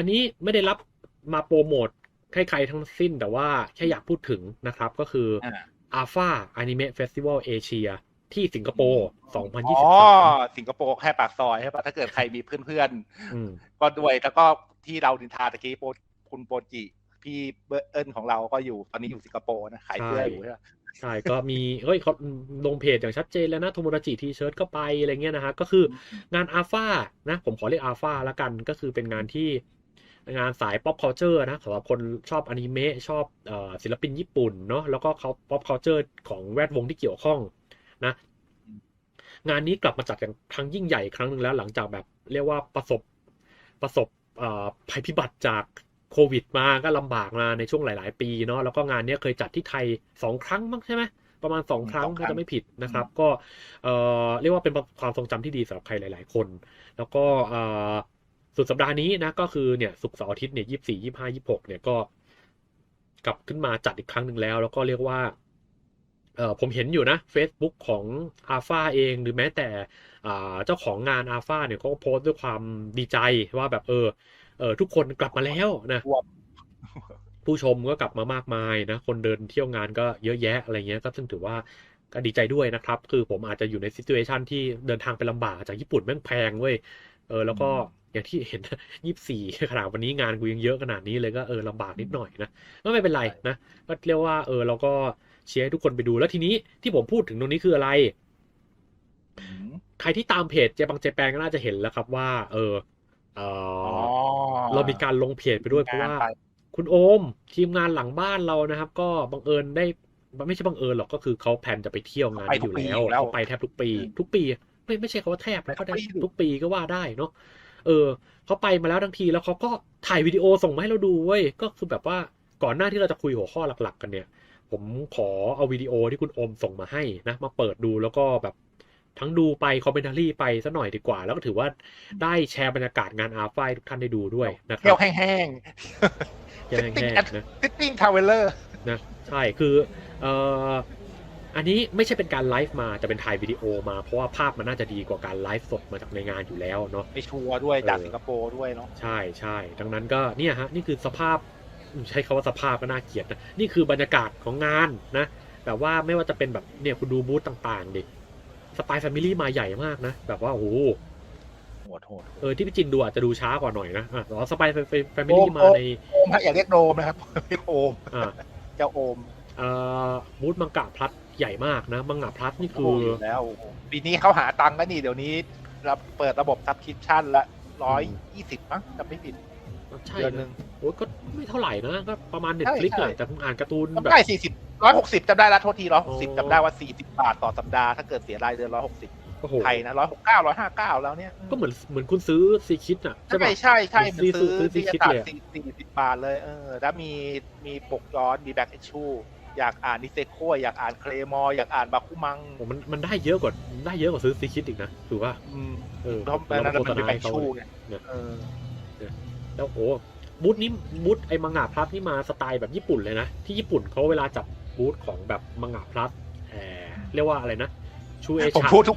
อันนี้ไม่ได้รับมาโปรโมทให้ใครทั้งสิ้นแต่ว่าแค่อยากพูดถึงนะครับก็คืออ่า Alpha Anime Festival Asia ที่สิงคโปร์อ๋อ2023สิงคโปร์แค่ปากซอยใช่ปะถ้าเกิดใครมีเพื่อนอืมๆก็ด้วย แล้วก็ที่เราดินทาตะกี้โปรคุณโปรจิ พี่เบอร์เอิญของเราก็อยู่ ตอนนี้อยู่สิงคโปร์นะ ขายเสื้ออยู่ใช่ปะใช่ ก็มี เฮ้ยเขาลงเพจอย่างชัดเจนแล้วนะโทโมดาจิทีเชิร์ตก็ไปอะไรเงี้ยนะฮะ ก็คืองานอาฟานะ ผมขอเรียกอาฟาละกัน ก็คือเป็นงานที่ งานสาย pop culture นะสำหรับคนชอบอนิเมะชอบเออศิลปินญี่ปุ่นเนาะแล้วก็เขา pop culture ของแวดวงที่เกี่ยวข้องนะงานนี้กลับมาจัดอย่างครั้งยิ่งใหญ่อีกครั้งหนึ่งแล้วหลังจากแบบเรียกว่าประสบประสบเอ่อภัยพิบัติจากโควิดมาก็ลำบากมาในช่วงหลาย ๆ ปีเนาะแล้วก็งานเนี้ยเคยจัดที่ไทยสองครั้งมั้งใช่ไหมประมาณสองครั้งสองครั้ถ้างจะไม่ผิดนะครับ ก็เอ่อเรียกว่าเป็นความทรงจำที่ดีสำหรับใครหลาย ๆ คน แล้วก็เอ่อ สุดสัปดาห์นี้นะก็คือเนี่ยศุกร์เสาร์อาทิตย์เนี่ยยี่สี่ยี่ห้ายี่หกเนี่ยก็ กลับขึ้นมาจัดอีกครั้งหนึ่งแล้ว แล้วก็เรียกว่าเออผมเห็นอยู่นะ Facebook ของ a l p h a เองหรือแม้แต่เจ้าของงาน a l p h a เนี่ยเขาก็โพสต์ด้วยความดีใจว่าแบบเออเออทุกคนกลับมาแล้วนะผู้ชมก็กลับมามากมายนะ คนเดินเที่ยวงานก็เยอะแยะอะไรเงี้ยก็ซึ่งถือว่าก็ดีใจด้วยนะครับ คือผมอาจจะอยู่ในซิ t u เ t ชันที่เดินทางไปลำบากจากญี่ปุ่นแม่งแพงเว้ยเออแล้วก็ อย่างที่เห็นยี่สี่ขนาดวันนี้งานกูยังเยอะขนาดนี้เลยก็เออลำบากนิดหน่อยนะก็ไม่เป็นไรนะก็เรียกว่าเออเราก็เชียร์ให้ทุกคนไปดูแล้วทีนี้ที่ผมพูดถึงตรงนี้คืออะไรอืมใครที่ตามเพจเจบังเจแปงก็น่าจะเห็นแล้วครับว่า เออเอออ๋ออเรามีการลงเพจไปด้วยเพราะว่างนไปคุณโอม ทีมงานหลังบ้านเรานะครับ ก็บังเอิญได้ไม่ใช่บังเอิญหรอกก็คือเขาแพลนจะไปเที่ยวงานนี้อยู่แล้วเขาไปแทบทุกปี ทุกปี ไม่ไม่ใช่คำว่าแทบนะเขาได้ทุกปีก็ว่าได้เนาะ เออเขาไปมาแล้วทั้งทีแล้วเขาก็ถ่ายวิดีโอส่งมาให้เราดูเว้ยก็คือแบบว่าก่อนหน้าที่เราจะคุยหัวข้อหลัก ๆ กันเนี่ย ผมขอเอาวิดีโอที่คุณโอมส่งมาให้นะ มาเปิดดูแล้วก็แบบทั้งดูไปคอมเมนต์รีไปซะหน่อยดีกว่า แล้วก็ถือว่าได้แชร์บรรยากาศงานอาร์ไฟทุกท่านได้ดูด้วยนะคเที่รัยวแห้งเที่ยวแห้งๆนะๆ Sitting Traveler นะใช่คือเอ่อ อันนี้ไม่ใช่เป็นการไลฟ์มาแต่เป็นถ่ายวิดีโอมา เพราะว่าภาพมันน่าจะดีกว่าการไลฟ์สดมาจากในงานอยู่แล้วเนาะไม่ชัวร์ด้วยจากเออสิงคโปร์ด้วยเนาะใช่ใช่ดังนั้นก็เนี่ยฮะนี่คือสภาพอืมใช้คาว่าสภาพก็น่าเกลียดนะนี่คือบรรยากาศของงานนะแต่ว่าไม่ว่าจะเป็นแบบเนี่ยคุณดูบูธต่างๆดิสปายแฟมิลี่มาใหญ่มากนะแบบว่าโอ้โหโหดโหดเออที่พี่จินดูอาจจะดูช้ากว่าหน่อยนะอะแต่ว่าสปายแฟมิลี่มาในโอมฮะอย่าเรียกโดมนะครับเรียกโอมอ่าเจ้าโอมเอ่อบูธมังกะพลัด ใหญ่มากนะมังกะพลัดนี่คืโอ้ออยู่แล้วปีนี้เขาหาตังค์แล้วนี่เดี๋ยวนี้เราเปิดระบบ subscription ละร้อยยี่สิบมั้งจำไม่ผิดใช่เดือนหนะนึ่งโอ้ยก็ไม่เท่าไหร่นะก็ประมาณเน็ตใช่ฟลิกใช่แหละแต่ผมอ่านการ์ตูนแบบจำได้สี่สิบร้อยหกสิบจำได้ละโทษทีร้อยหกสิบโอ้จำได้ว่าสี่สิบบาทต่อสัปดาห์ถ้าเกิดเสียรายเดือนร้อยหกสิบโอ้โหไทยนะร้อยหกเก้าร้อยห้าเก้าแล้วเนี่ยก็เหมือนเหมือนคุณซื้อซีคิดอะใช่ใช่ปะใช่ใช่เหเหมืมืออนนซื้ซื้ออซื้อที่คิดจะตัดเลยอะสี่สิบบาทเลยเออแล้วมีมีปกย้อนมีแบ็กเอชู อยากอ่านนิเซโคอยากอ่านเคลมออยากอ่านบาคุมังโอ้มันมันได้เยอะกว่าได้เยอะกว่าซื้อซีคิดอีกนะถือว่าอืมเออเพราะเรานั้นโฆมันษเป็นณาแบ็ให้กเขาชูเนี่ยไงเออแล้วโอ้บูธนี้บูธไอ้มังงะพลัสนี่มาสไตล์แบบญี่ปุ่นเลยนะ ที่ญี่ปุ่นเขาเวลาจับบูธของแบบมังงะพลัสแออเรียกว่าอะไรนะชูเอผมชาพูดทุก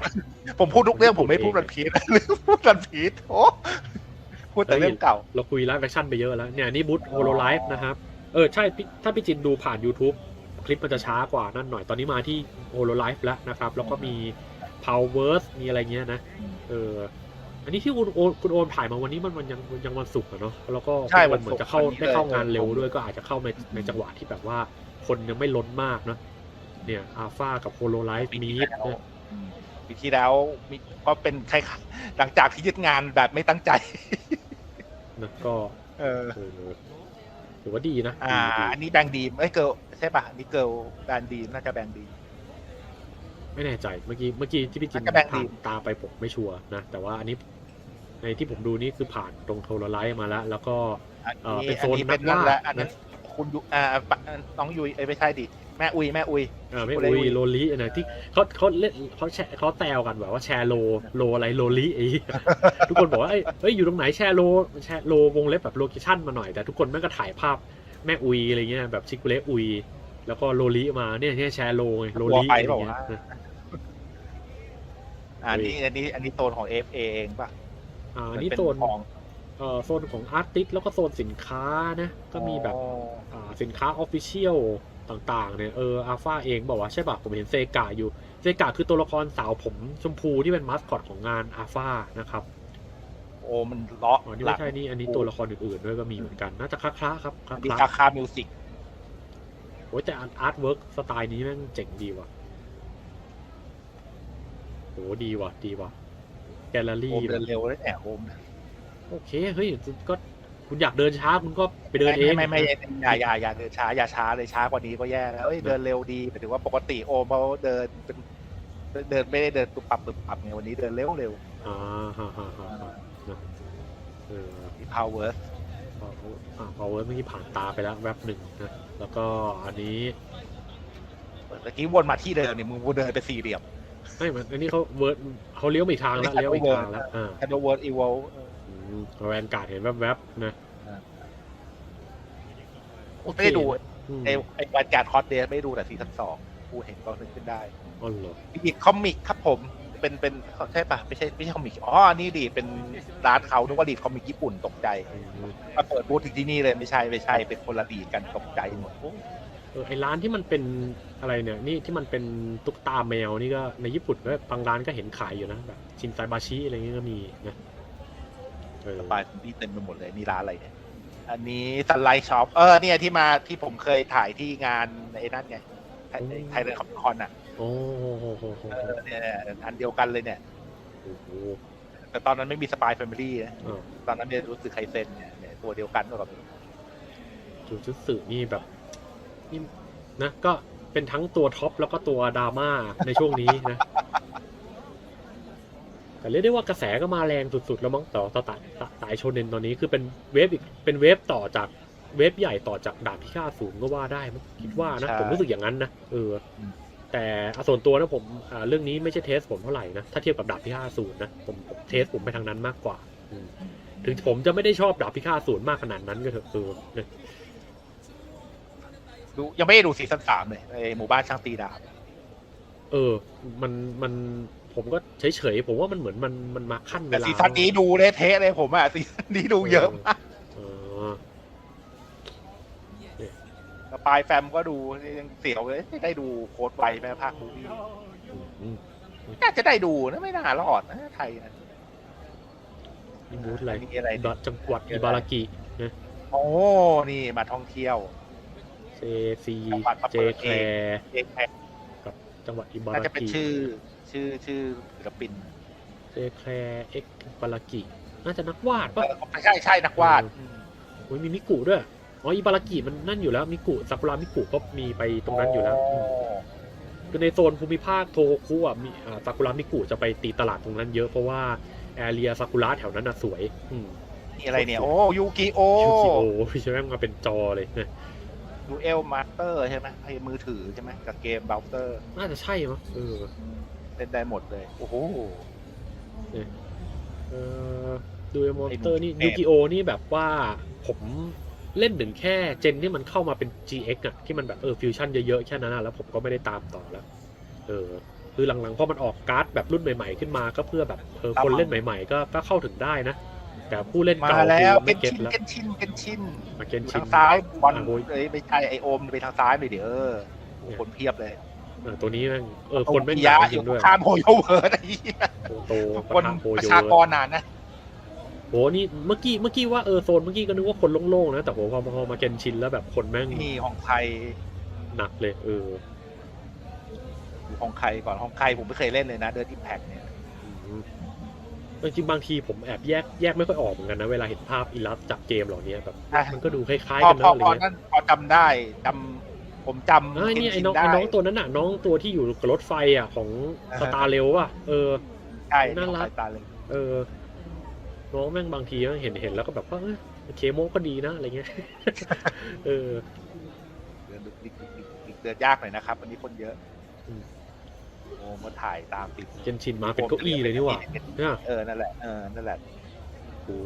ผมพูดทุกเรื่องผมไม่พูดรันพีทหรือพูดรันพีทโอ้พูดแต่เรื่องเก่า เราคุยไลฟ์แฟชั่นไปเยอะแล้ว เนี่ยนี่บูธโฮโลไลฟ์นะครับ เออ ใช่พี่ถ้าพี่จินดูผ่าน YouTube คลิปมันจะช้ากว่านั่นหน่อยตอนนี้มาที่โฮโลไลฟ์แล้วนะครับ แล้วก็มี Powerverse มีอะไรเงี้ยนะเอออันนี้ที่คุณโอคุณโอมถ่ายมาวันนี้มันมันยังยังวันศุกร์อะเนาะแล้วก็ใช่คุณโอมวันเหศุมือกนร์จะเข้าวันนี้ได้เข้าเลยงานเร็วเออด้วยก็อาจจะเข้าในในจังหวะที่แบบว่า คนยังไม่ล้นมากเนาะเนี่ยอัลฟากับโฮโลไลฟ์ปีมีที่แล้วอืมปีที่แล้วมีก็เป็นใครหลังจากที่ยึดงานแบบไม่ตั้งใจนะก็เออเออถือว่าดีนะ อ่าดีดีอันนี้แบงค์ดีมเอ้ยเกิลใช่ป่ะอันนี้เกิลแบรนด์ดีมน่าจะแบงค์ดีมไม่แน่ใจเมื่อกี้เมื่อกี้ที่พี่จินน่าจะแบ่งผ่าดีนตาไปผมไม่ชัวร์นะ แต่ว่าอันนี้ในที่ผมดูนี่คือผ่านตรงโทรไลท์มาแล้ว แล้วก็อันเอ่อนี้เป็นโซอันนนี้เป็นนักนั่นล่าแหละอันนั้นนะคุณยุอ่าปะน้องยุยเอ้ยไม่ใช่ดิแม่อุยแม่อุยเออไม่โอเลอุยอุยโลลินะที่เขาเขาเล่นเขาแชร์เขาแซวกันแบบว่าแชร์โลโลอะไรโลลิไอ้ทุกคนบอกว่าเอ้ยเอ้ยอยู่ตรงไหนแชร์โลแชร์โลวงเล็บแบบโลเคชั่นมาหน่อยแต่ทุกคนแม่งก็ถ่ายภาพ แม่อุยอะไรเงี้ยแบบชิคุเละอุย แล้วก็โลลิมาเนี่ยเนี่ยแชร์โลไงโลลิอะไรเงี้ยนะอ่าอันนี้อันนี้อันนี้โซนของ FA เองป่ะอ่าอันมันี้เป็นโซนของเอ่อโซนของอาร์ติสแล้วก็โซนสินค้านะ ก็มีแบบอ๋ออ่าสินค้าออฟฟิเชียลต่างๆเนี่ยเอออัลฟาเองบอกว่าใช่ป่ะผมเห็นเซกาอยู่เซกาคือตัวละครสาวผมชมพูที่เป็นมาสคอตของงานอัลฟานะครับ โอ้มันเลาะอ๋อนี่หลัไม่งใช่นี่อันนี้ตัวละครอื่นๆด้วยก็มีเหมือนกัน น่าจะคล้าๆครับคอันนี้ล้าคาคามิวสิกๆโอ้ยแต่อาร์ตเวิร์กสไตล์นี้แม่งเจ๋งดีว่ะโหดีว่ะ ดีว่ะ แกลเลอโอรี่ มเดินเร็วเลยแอบโอมโอเค เฮ้ยก็คุณอยากเดินช้าคุณก็ไปเดินเอง ไม่ไม่ไม่อย่าอย่าอย่าเดินช้าอย่าช้าเลยช้ากว่านี้ก็แย่แล้วเอ้ยเดินเร็วดีหมายถึงว่าปกติโอมเขาเดินเป็นเดินไม่ได้เดินตุบปับตุบปับไงวันนี้เดินเร็วเร็วอ่าฮ่าฮ่าฮ่าฮ่านะเออมี power อ่าพอเวิร์เมื่อกี้ผ่านตาไปแล้วแวบหนึ่งนะ แล้วก็อันนี้เมื่อกี้วนมาที่เดิมเนี่ยมึงเดินเป็นสี่เหลี่ยมไม่เหมือนอันนี้เขาเวิร์ดเขาเลี้ยวมาอีกทางแล้วอันนี้เลี้ยวอีกทางแล้วอ่า Shadow World Evolve อืมแวนการ์ดเห็นแวบๆนะอ่าโอเคไม่ได้ดูอืมไอ้ไอ้วันการคอสเดย์ไม่ได้ดูแต่ซีซั่นสองกูเห็นก็นึกขึ้นได้อ๋อเหรออีกคอมิกครับผม เป็นเป็นใช่ปะไม่ใช่ไม่ใช่คอมิกอ๋อนี่ดีดเป็นร้านเขานึกว่าดีดคอมิกญี่ปุ่นตกใจอืมมาเปิดบูธถึงที่นี่เลยไม่ใช่ไม่ใช่เป็นคนละดีดกันตกใจหมดโอ้เออไอร้านที่มันเป็นอะไรเนี่ยนี่ที่มันเป็นตุ๊กตาแมวนี่ก็ในญี่ปุ่นก็บางร้านก็เห็นขายอยู่นะแบบชินไซบาชิอะไรเงี้ยก็มีนะเออสปายที่เต็มไปหมดเลยนี่ร้านอะไรเนี่ยอันนี้ซันไลท์ช็อปเออเนี่ยที่มาที่ผมเคยถ่ายที่งานไอ้นั่นไงไทยไทยเรนคอมคอนอะ โอ้โหโหโหโหเออเนี่ยเนี่ยอันเดียวกันเลยเนี่ย โอ้โหแต่ตอนนั้นไม่มีสปายแฟมิลี่นะเออตอนนั้นเนี่ยรู้สึกไคเซนเนี่ยเนี่ยตัวเดียวกันกับจูจุสึนี่แบบนี่นะ ก็เป็นทั้งตัวท็อปแล้วก็ตัวดราม่าในช่วงนี้นะ แต่เรียกได้ว่ากระแสก็มาแรงสุดๆ แล้วมั้งต่อต่อต่อสายโชเนนตอนนี้คือเป็นเวฟอีกเป็นเวฟต่อจากเวฟใหญ่ต่อจากดาบพิฆาตศูนย์ก็ว่าได้มั้งคิดว่านะ ผมรู้สึกอย่างนั้นนะเอออม แต่อะส่วนตัวนะผมอ่าเรื่องนี้ไม่ใช่เทสผมเท่าไหร่นะ ถ้าเทียบกับดาบพิฆาตศูนย์นะผมผมเทสผมไปทางนั้นมากกว่าอืมถึงผมจะไม่ได้ชอบดาบพิฆาตศูนย์มากขนาดนั้นก็เถอะเออนะดูยังไม่ได้ดูซีซั่นสามเลยไอหมู่บ้านช่างตีดาบ เออ มันมันผมก็เฉยๆ ผมว่ามันเหมือนมันมันมาขั้นเวแต่ลาซีซั่นนี้ดูเลยเทะเลยผมอะซีซั่นนี้ดูเยอะมากเออส ปายแฟมก็ดูยังเสียวเลยได้ดูโค้ดไวไหมภาคดูนี่อืมน่าจะได้ดูนะไม่น่ารอดนะไทยนะนี่บูธอะไรมีอะไรดอทจังหวัดอิบารากินะโอ้นี่มาท่องเที่ยวเซซีจังหวัดมาเจเปิดแคเองร์เองแพกับจังหวัดอิบาน่าราจะเป็นกิชื่อชื่อชื่อศิลปินเจแคร์เอ็กอิบารากิน่าจะนักวาดเอปะอใช่ใช่นักวาดโอ้ยมีมิกุด้วย อ๋ออิบารากิมันนั่นอยู่แล้วมิกุซากุระมิกุก็มีไปตรงนั้นอยู่แล้วอืมคือในโซนภูมิภาคโทโฮคุอะมีอ่าซากุระมิกุจะไปตีตลาดตรงนั้นเยอะเพราะว่าแอเรียซากุระแถวนั้นน่ะสวยอืมนี่อะไรเนี่ย โอ้ยูกิโอคิวคิโอใช่ไหมมาเป็นจอเลยนะดูเอลมาสเตอร์ใช่ไหมไอ้มือถือใช่ไหมกับเกมเบราว์เซอร์ น่าจะใช่มั้งเออเล่นได้หมดเลย โอ้โหเออดูมอนเตอร์นี่ไอ้หนุ่มยูกิโอนี่แบบว่าผม เล่นถึงแค่เจนที่มันเข้ามาเป็น GX อะที่มันแบบเออฟิวชั่นเยอะๆแค่นั้นอะแล้วผมก็ไม่ได้ตามต่อแล้ว เออ คือหลังๆพอมันออกการ์ดแบบรุ่นใหม่ๆ ขึ้นมาก็เพื่อแบบเออคนเล่นใหม่ๆ ก็ก็เข้าถึงได้นะ แต่ผู้เล่นมาเก่าแล้คือวไม่เกนเก็ตชินแล้วเกนชินเกนชินมาเกอนยู่ชิทานงซ้ายบอลอะโอ้ยเอ้ยไม่ใช่ไอโอมไปทางซ้ายเลยเดี๋ยวเออโอ้โหคนเพียบเลยเออตัวนี้แม่งเออคนแม่งโตหนากิยะจริงด้วยข้ามโฮโยเวิร์ดไอ้เหี้ยโตโตคนปะทะโฮประโยชากรนานนะ โหนี่เมื่อกี้เมื่อกี้ว่าเออโซนเมื่อกี้ก็นึกว่าคนโล่งๆนะแต่โหพอพอมาเกนชินแล้วแบบคนแม่งนี่ของไทยหนักเลยเอออยู่ของใครก่อนของใครผมไม่เคยเล่นเลยนะเดินอิมแพกเนี่ยอืมจริงๆบางทีผมแอบแยกแยกไม่ค่อยออกเหมือนกันนะเวลาเห็นภาพอีลัสจากเกมเหล่านี้แบบมันก็ดูคล้ายพๆอกันพอเนอะอะไรพอเงี้ยนั่นพอจำได้จำผมจำเอ้ยนี่ไอ้น้องได้ไอ้น้องตัวนั้นน่ะ น้องตัวที่อยู่กับรถไฟอะของอ่าสฮะตาร์เร็วอะเออใช่น่ารักของสยตาเลยเออ น้องแม่งบางทีก็เห็นเห็นแล้วก็แบบว่าเออเคโมก็ดีนะอะไรเงี้ยเออเดินดึกดึกดึกดึกดึกเดินยากหน่อยนะครับวันนี้คนเยอะมโอ้มาถ่ายตามติดเกนชินมาเป็นเก้าอี้เลยนี่หว่าเนี่ยเออนั่นแหละเออนั่นแหละโอ้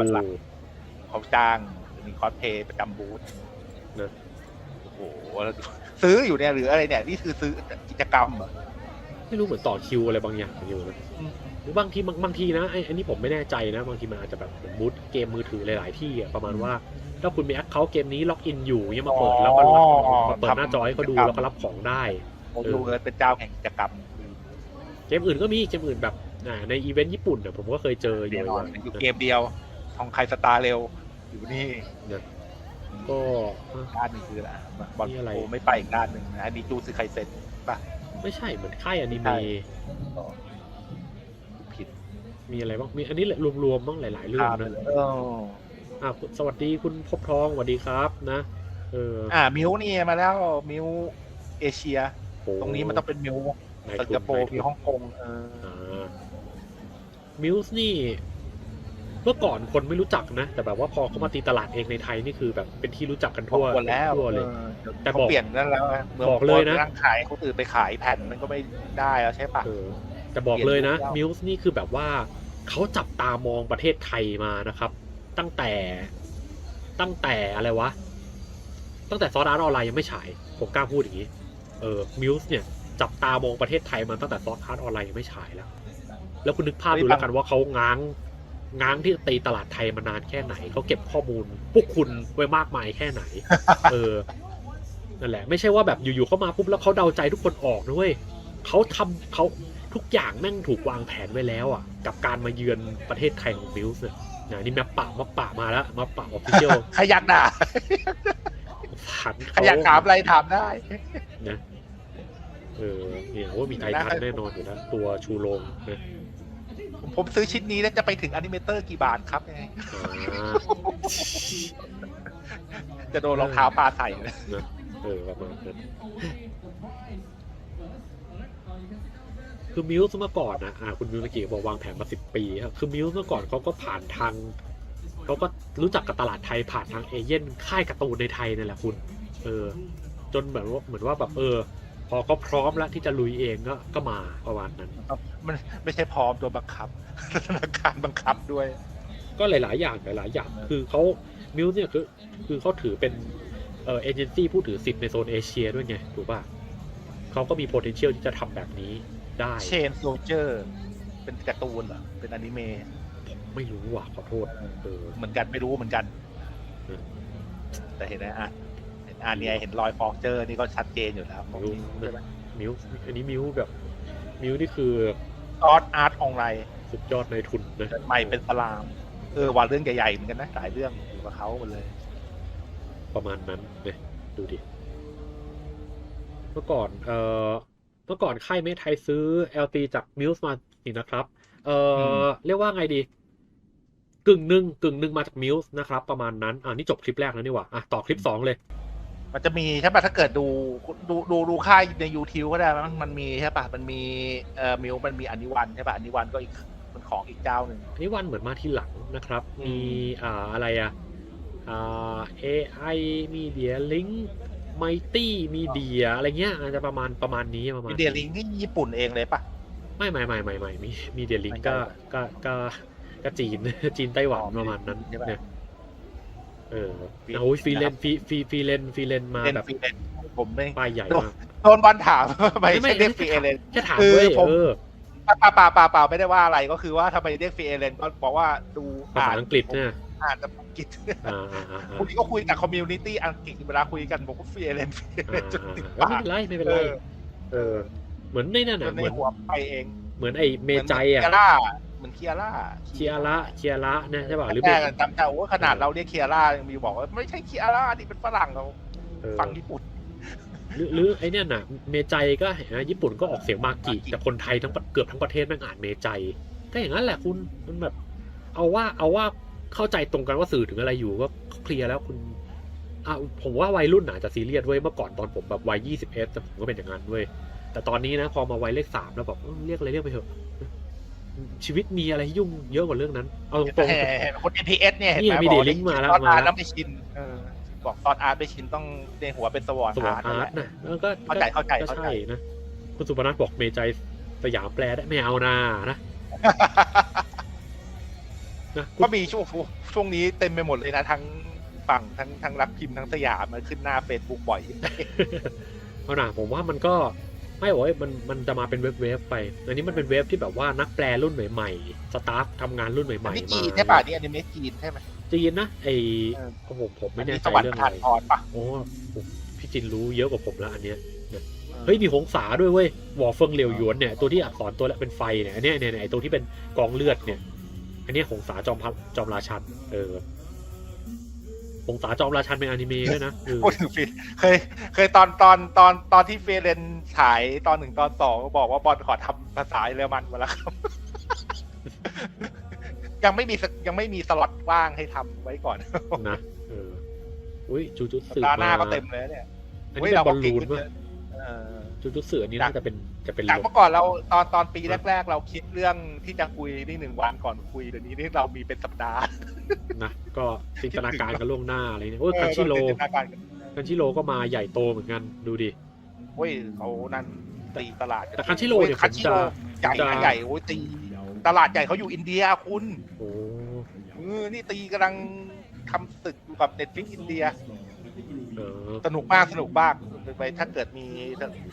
มันหลักเขาจ้างมีคอสเพย์ประจำบูธเนอะโอ้โหซื้ออยู่เนี่ยหรืออะไรเนี่ยนี่คือซื้อกิจกรรมเหรอไม่รู้เหมือนต่อคิวอะไรบางอย่างอยู่นะ หรือบางทีบางบางทีนะไอ้อันนี้ผมไม่แน่ใจนะ บางทีมันอาจจะแบบเหมือนบูธเกมมือถือหลาย ๆ ที่อะประมาณว่าถ้าคุณมีแอคเคาท์เกมนี้ล็อกอินอยู่เนี่ยมาเปิดแล้วก็รับมาเปิดหน้าจอให้เขาดูแล้วก็รับของได้ผมดูเลยเป็นเจ้าแห่งกิจกรรม เกมอื่นก็มีเกมอื่นแบบอ่าในอีเวนต์ญี่ปุ่นเนี่ยผมก็เคยเจออเดียยู่วบ่อยอยู่ๆเกมเดียว ทองใครสตาร์เร็ว อยู่นี่ก็ด้านหนึงคืออะไรบอลนี่อะไรโอไม่ไปอีกด้านหนึ่งนะอันนี้จูซึไคเซ็นป่ะไม่ใช่เหมือนค่ายอนิใช่เมะอ๋อผิด มีอะไรบ้างมีอันนี้แหละรวมๆบ้างหลาย ๆ เรื่องนะเอออ่าสวัสดีคุณพบทองสวัสดีครับนะเอออ่า มิวนี่มาแล้วมิวเอเชียโอ้ตรงนี้มันต้องเป็นมิวนายสิงทุนคโปร์นายทุมีนฮ่องกงเอออ่ามิวส์นี่เมื่อก่อนคนไม่รู้จักนะ แต่แบบว่าพอเขามาตีตลาดเองในไทยนี่คือแบบเป็นที่รู้จักกันพทั่วควรแล้วทั่วเลยออดี๋วแต่เขาบอกเปลี่ยนนั่นแล้วะมืงบอกเลยนะร่างขายคนอื่นไปขายแผ่นมันก็ไม่ได้แล้วใช่ปะเออแต่บอกเลยนะเปลี่ยนมิวส์นี่คือแบบว่า เขาจับตามองประเทศไทยมานะครับ ตั้งแต่ตั้งแต่อะไรวะ ตั้งแต่ซอสอาร์ตออนไลน์ยังไม่ฉาย ผมกล้าพูดอย่างนี้ เออมิวส์เนี่ย จับตามองประเทศไทยมาตั้งแต่ซอสอาร์ตออนไลน์ยังไม่ฉายแล้ว แล้วคุณนึกภาพดูแล้วกันว่าเขาง้างง้างที่ตีตลาดไทยมานานแค่ไหน เขาเก็บข้อมูล พวกคุณไว้มากมายแค่ไหน เออ นั่นแหละ ไม่ใช่ว่าแบบอยู่ๆเขามาปุ๊บแล้วเขาเดาใจทุกคนออกนะเว้ยเขาทำเขาทุกอย่างแม่งถูกวางแผนไว้แล้วอะ กับการมาเยือนประเทศไทยของมิวส์เนี่ยนะนี่แมปป่ามาป่ามาแล้วมาป่าออฟฟิเชียลใครอยากด่าฝันใครเขาอยากถามอะไรถามได้นะเออเนี่ยว่ามีไททันแน่นอนอยู่แล้วตัวชูโรงนะผมซื้อชิ้นนี้แล้วจะไปถึงอนิเมเตอร์กี่บาทครับอ่าจะโดนรองเท้าปลาใส่นะนะเออประมาณนั้น คือมิวส์เมื่อก่อนนะอ่าคุณมิวเมื่อกี้บอกวางแผนมาสิบปีครับคือมิวส์เมื่อก่อนเขาก็ผ่านทางเขาก็รู้จักกับตลาดไทยผ่านทางเอเย่นค่ายการ์ตูนในไทยนี่แหละคุณ เออ จนเหมือนว่าเหมือนว่าแบบเออ พอเขาพร้อมแล้วที่จะลุยเองก็ก็มาประมาณนั้น มันไม่ใช่พร้อมตัวบังคับธนาคารบังคับด้วย ก็หลาย ๆ อย่างหลายๆอย่าง คือเขามิวเนี่ยคือคือเขาถือเป็นเอ่อเอเจนซี่ผู้ถือสิทธิ์ในโซนเอเชียด้วยไงถูกป่ะเขาก็มี potential ที่จะทำแบบนี้ ได้เชนโซเจอร์ เป็นการ์ตูนเหรอ เป็นอนิเมะไม่รู้ว่ะขอโทษเออเหมือนกันไม่รู้เหมือนกันเออแต่เห็นนะอะเห็นอันเนี้ยเห็นรอยฟอกเจอร์นี่ก็ชัดเจนอยู่แล้วมิวมิวอันนี้มิวแบบ มิวนี่คือซอสอาร์ตออนไลน์สุดยอดในทุนนะใหม่เป็นสลาม เออว่าเรื่องใหญ่ๆเหมือนกันนะหลายเรื่องอยู่กับเขาหมดเลย ประมาณนั้นเนี่ยดูดิเมื่อก่อน เอ่อเมื่อก่อนค่ายเมทไทยซื้อ LT จากมิวส์มานี่นะครับ เอ่ออมเรียกว่าไงดี กึ่งหนึ่งกึ่งหนึ่งมาจากมิวส์นะครับ ประมาณนั้น อ่านี่จบคลิปแรกแล้วนี่หว่าอะต่อคลิปสองเลย มันจะมีใช่ปะถ้าเกิดดูดูดูดูค่ายใน YouTube ก็ได้มั้งมันมีใช่ปะมันมีเอ่อมิวมันมีอันนิวันใช่ปะอันนิวันก็อีกมันของอีกเจ้าหนึ่งอันนี้วันเหมือนมาทีหลังนะครับอืมมีอ่าอะไรอะอ่า AI Media Link Mighty Media อะไรเงี้ยอาจจะประมาณประมาณนี้ประมาณมีเดียลิงที่ญี่ปุ่นเองเลยปะไม่ไม่ไม่ไม่ไม่มีมีเดียลิงไม่ก็ใช่ก็ก็ก็จีนจีนไต้หวันอ๋อประมาณนั้นใช่ปะเนี่ยเออฟรีโอ้ยฟรีเลนนะครับฟรีฟรีฟรีเลนฟรีเลนมาเล่นแบบฟรีเลนผมไม่ป้ายใหญ่มากโดนบอลถามไม่ไม่ใช่เรียกไม่ฟรีเอเลนแค่ถามคือด้วยผมเออเปล่าเปล่าเปล่าเปล่าไม่ได้ว่าอะไรก็คือว่าทำไมเรียกฟรีเอเลนก็บอกว่าดูภาษาอังกฤษเนี่ย อ่านภาษาอังกฤษอ่าอ่าอ่าอ่าคุยก็คุยกับคอมมูนิตี้อังกฤษเวลาคุยกันบอกว่าฟรีเอเลนฟรีเอเลอ่านจนติดอ่าปากไม่เป็นไรไม่เป็นไรเออเออเหมือนในนั่นจน่ะนเหในมือนหัวไปเอง เหมือนไอ้เมจัยอะเหมืนเคียร่าเหมือนเคียร่าเคียระเคียระนะใช่ป่ะหรือแรเป็นกอะจำได้ว่าขนาดเราเรียกเคียร่ายังมีบอกว่าไม่ใช่เคียร่านี่เป็นฝรั่งเราเออฟังญี่ปุ่นหรือหรือไอเนี่ยน่ะ เมจัยก็เห็นไหมญี่ปุ่นก็ออกเสียงมากิมากิแต่คนไทยทั้งประเกือบทั้งประเทศแม่งอ่านเมจัยก็อย่างนั้นแหละคุณมันแบบ เอาว่าเอาว่า เข้าใจตรงกันว่าสื่อถึงอะไรอยู่ก็เคลียร์แล้วคุณอะผมว่าวัยรุ่นอาจจะซีเรียสเว้ยเมื่อก่อนตอนผมแบบวัยยี่สิบเอ็ดผมก็เป็นอย่างนั้นเว้ยแต่ตอนนี้นะพอมาวัยเลขสามแล้วแบบเออเรียกอะไรเรียกไปเถอะชีวิตมีอะไรให้ยุ่งเยอะกว่าเรื่องนั้น เอาตรงเห็นเห็นคน NPS เนี่ยเห็นไหมเนี่ยมีบอกเดลิงก์มาแล้วซอสอาร์ตมาแล้วแล้วไม่ชินเออบอกซอสอาร์ตไม่ชินต้องในหัวเป็นสวอร์ดๆสวออาร์ร์อาตร์ตนะแล้วก็เข้าใจเข้าใจก็เข้าใจใช่นะ คุณสุพนัทบอกเมจัยสยามแปลได้ไม่เอานานะนะคุ ก็ณมีช่วงช่วงนี้เต็มไปหมดเลยนะทั้งฝั่งทั้งทั้งรักพิมพ์ทั้งสยามมันขึ้นหน้าเฟซบุ๊กบ่อยเอาหน่าผมว่ามันก็ไม่บอกว่ามันมันจะมาเป็นเว็บเว็บๆไป อันนี้มันเป็นเว็บที่แบบว่านักแปลรุ่นใหม่ๆ สตาฟทำงานรุ่นใหอันม่นี้ๆจีมานใช่ป่ะนี่อนิเมะจีนใช่ไหมจีนนะไอเออโอ้โหผมไม่อันแน่นี้ใจสวรรเรื่องค์อะผ่านไรพรป่ะโอ้พี่จินรู้เยอะกว่าผมแล้วอันเนี้ยเฮ้ยมีหงสาด้วยเว้ยวอเฟิงเหลียวหยวนเนี่ยตัวที่อักษรตัวแรกเป็นไฟเนี่ยอันเนี้ยเนี่ยเนี่ยไอ้ตัวที่เป็นกองเลือดเนี่ย อันเนี้ยหงสาจอมพัดจอมราชันเออหงสาจอมราชันเป็นอนิเมะด้วยนะเออพูดถึงฟินเคย เคยตอนตอนตอนตอนที่เฟรนฉายตอนหนึ่งตอนสองบอกว่าบอลขอทำภาษาเยอรมันมาแล้วครับ ยังไม่มีสยังไม่มีสล็อตว่างให้ทำไว้ก่อนนะเอออุ้ยจูจุสัปสึดาห์หน้ามาก็เต็มเลยเนี่ยอันนี้เป็นบอลลูนเว้ป่ะยเออ จูจุสึอันนี้น่าจะเป็นจะเป็นจากรถเมื่อก่อนเราตอนตอนปีแรก ๆ เราคิดเรื่องที่จะคุยนี่หนึ่งวันก่อนคุยเดี๋ยวนี้นี่เรามีเป็นสัปดาห์นะก็จินตนาการกันล่วงหน้าอะไรเนี่ยโอ้ยคันชิโร่เออเราจินตนาการกันคันชิโร่ก็มาใหญ่โตเหมือนกันดูดิโอ้ยเขานั่นตีตลาดแต่คันชิโร่เนี่ยคันชิโร่ผมจะใหญ่ผมจะนะใหญ่โอ้ยตีตลาดใหญ่เขาอยู่อินเดียคุณโอ้เออนี่ตีกำลังทำศึกอยู่กับเน็ตฟิกอินเดียเออสนุกมากสนุกมาก ไปถ้าเกิดมี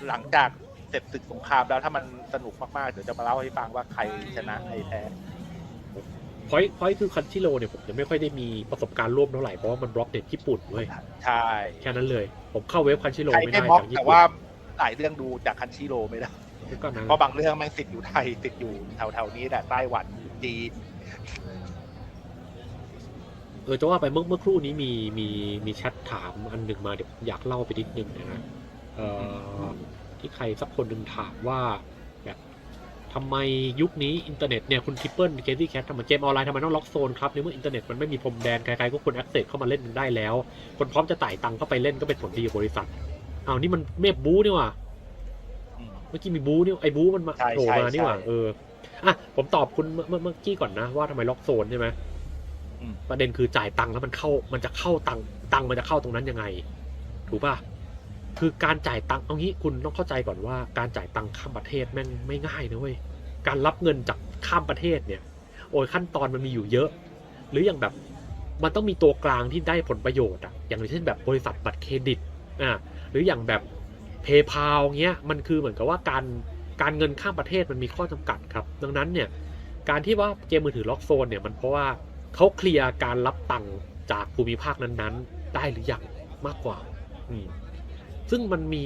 หลังจากเสร็จศึกสงครามแล้วถ้ามันสนุกมากๆ เดี๋ยวจะมาเล่าให้ฟังว่าใครชนะใครแพ้พอยพอยคือคันชิโร่เนี่ยผมจะไม่ค่อยได้มีประสบการณ์ร่วมเท่าไหร่เพราะว่ามันบล็อกเน็ตญี่ปุ่นเว้ยใช่แค่นั้นเลย ผมเข้าเว็บคันชิโร่ใครไม่ไม่ได้บล็อกจากญี่แต่ปุ่นว่าหลายเรื่องดูจากคันชิโร่ไม่ได้ก็นะเพราะบางเรื่องแม่งติดอยู่ไทยติดอยู่แถวๆนี้แหละไต้หวันจีนเออจะว่าไปเมื่อเมื่อครู่นี้มีมีมีแชทถามอันหนึ่งมาเดี๋ยวอยากเล่าไปนิดนึงนะฮะเอ่อที่ใครสักคนหนึ่งถามว่าแบบทำไมยุคนี้อินเทอร์เน็ตเนี่ยคุณทิปเปิลเกมที่แคททำไมเกมออนไลน์ทำไมต้องล็อกโซนครับในเมื่ออินเทอร์เน็ตมันไม่มีพรมแดนใครๆก็ควรแอคเซสเข้ามาเล่นได้แล้ว คนพร้อมจะจ่ายตังค์เข้าไปเล่นก็เป็นผลดีกับบริษัทอ้าวนี่มันเมฟบูนี่หว่าอืมเมื่อกี้มีบูนี่ไอ้บูมันมาใช่โผล่ใช่มานี่หว่าใช่เอออะผมตอบคุณเมื่อเมื่อเมื่อกี้ก่อนนะว่าทำไมล็อกโซนใช่ไหมอืม ประเด็นคือจ่ายตังค์แล้วมันเข้า มันจะเข้าตังค์ตังค์มันจะเข้าตรงนั้นยังไง ถูกป่ะคือการจ่ายตังค์เอางี้คุณต้องเข้าใจก่อนว่าการจ่ายตังค์ข้ามประเทศแม่งไม่ง่ายนะเว้ยการรับเงินจากข้ามประเทศเนี่ย โอ้ยขั้นตอนมันมีอยู่เยอะ หรืออย่างแบบมันต้องมีตัวกลางที่ได้ผลประโยชน์อะอย่างเช่นแบบบริษัทบัตรเครดิตอ่าหรืออย่างแบบเพย์พาเงี้ยมันคือเหมือนกับว่าการการเงินข้ามประเทศมันมีข้อจำกัดครับ ดังนั้นเนี่ยการที่ว่าเกมมือถือล็อกโซนเนี่ยมันเพราะว่า เขาเคลียร์การรับตังค์จากภูมิภาคนั้นๆ ได้หรือยังมากกว่าอืมซึ่งมันมี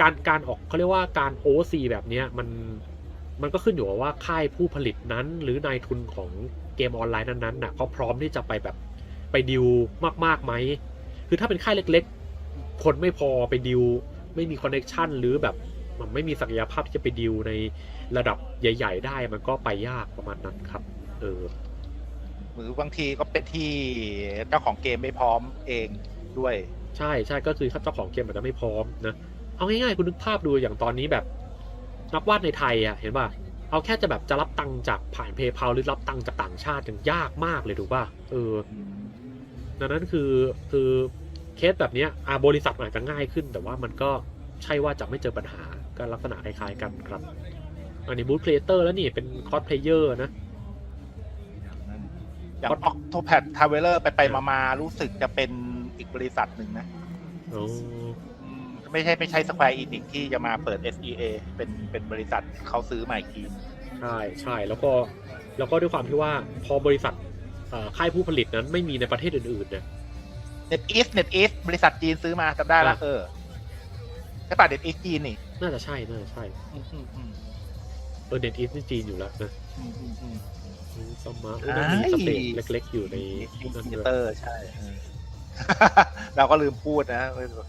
การการออกเขาเรียกว่าการโอซีแบบนี้มันมันก็ขึ้นอยู่กับว่าค่ายผู้ผลิตนั้น หรือนายทุนของเกมออนไลน์นั้นๆน่ะเขาพร้อมที่จะไปแบบไปดิวมากๆไหม คือถ้าเป็นค่ายเล็กๆ คนไม่พอไปดิวไม่มีคอนเน็ชันหรือแบบมันไม่มีศักยภาพที่จะไปดิวในระดับใหญ่ ๆ ได้มันก็ไปยากประมาณนั้นครับ เออ หรือบางทีก็เป็นที่เจ้าของเกมไม่พร้อมเองด้วย ใช่ใช่ก็คือถ้าเจ้าของเกมอาจจะไม่พร้อมนะเอาง่ายๆคุณนึกภาพดูอย่างตอนนี้แบบนักวาดในไทยอะเห็นป่ะเอาแค่จะแบบจะรับตังค์จากผ่านเพย์เพาหรือรับตังค์จากต่างชาติยังยากมากเลยถูกป่ะเออดังนั้นคือคือเคสแบบเนี้ยอาบริษัทอาจจะง่ายขึ้น แต่ว่ามันก็ใช่ว่าจะไม่เจอปัญหาก็ลักษณะคล้ายๆกันครับ อันนี้บูธเพลเตอร์แล้วนี่เป็นคอสเพลเยอร์นะ อย่างออกโทแพดทาวเวลเลอร์ไปไปมามารู้สึกจะเป็นอีกบริษัทหนึ่งนะอ๋ออืมไม่ใช่ไม่ใช่สแควร์อินิกที่จะมาเปิด SEA เป็นเป็นบริษัทเขาซื้อมาอีกทีใช่ใช่แล้วก็แล้วก็ด้วยความที่ว่าพอบริษัทเอ่อค่ายผู้ผลิตนั้นไม่มีในประเทศอื่นๆเนี่ย Net East Net East บริษัทจีนซื้อมาจำได้ละอะเออใช่ป่ะ Net East จีนนี่ น่าจะใช่น่าจะใช่อืมอืมอืมเออเน็ตอีสนี่จีนอยู่แล้วนะอืมอืมอืม สมาร์ทมันมีสเตจเล็กๆ อยู่ในอินนั่นฟิด้วยเตอร์ใช่เออเราก็ลืมพูดนะ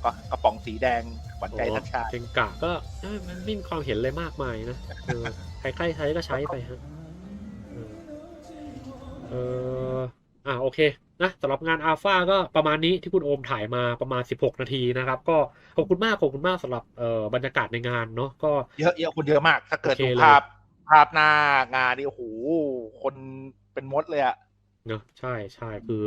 กกระป๋องสีแดงขวัญใจทักชาติเกงกะก็เอ้ยมันไม่มีความเห็นเลยมากมายนะเออใครๆใช้ก็ใช้ไปฮะเออเอออ่าโอเคนะสำหรับงานอัลฟาก็ประมาณนี้ที่คุณโอมถ่ายมาประมาณ 16 นาทีนะครับ ก็ขอบคุณมากขอบคุณมากสำหรับเอ่อบรรยากาศในงานเนาะก็ เยอะเยอะคนเยอะมาก ถ้าเกิดโอเคดูเลย ภาพ ภาพหน้างานนี่โอ้โหคนเป็นมดเลยอะเนอะใช่ใช่คือ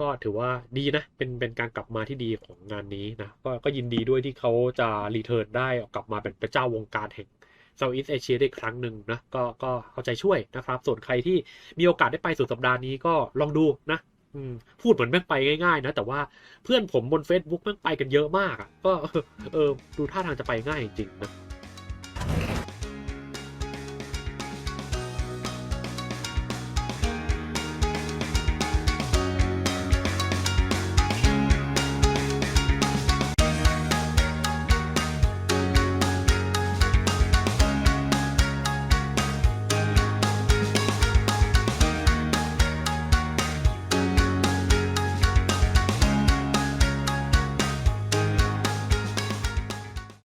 ก็ถือว่าดีนะ เป็นเป็นการกลับมาที่ดีของงานนี้นะก็ก็ยินดีด้วยที่เขาจะรีเทิร์นได้กลับมาเป็นพระเจ้าวงการแห่งเซาท์อีสเอเชียได้ครั้งหนึ่งนะก็ก็เอาใจช่วยนะครับ ส่วนใครที่มีโอกาสได้ไปสุดสัปดาห์นี้ก็ลองดูนะอืพูดเหมือนแม่งไปง่ายๆนะ แต่ว่าเพื่อนผมบน Facebook แม่งไปกันเยอะมากอะก็เออดูท่าทางจะไปง่ายจริงนะ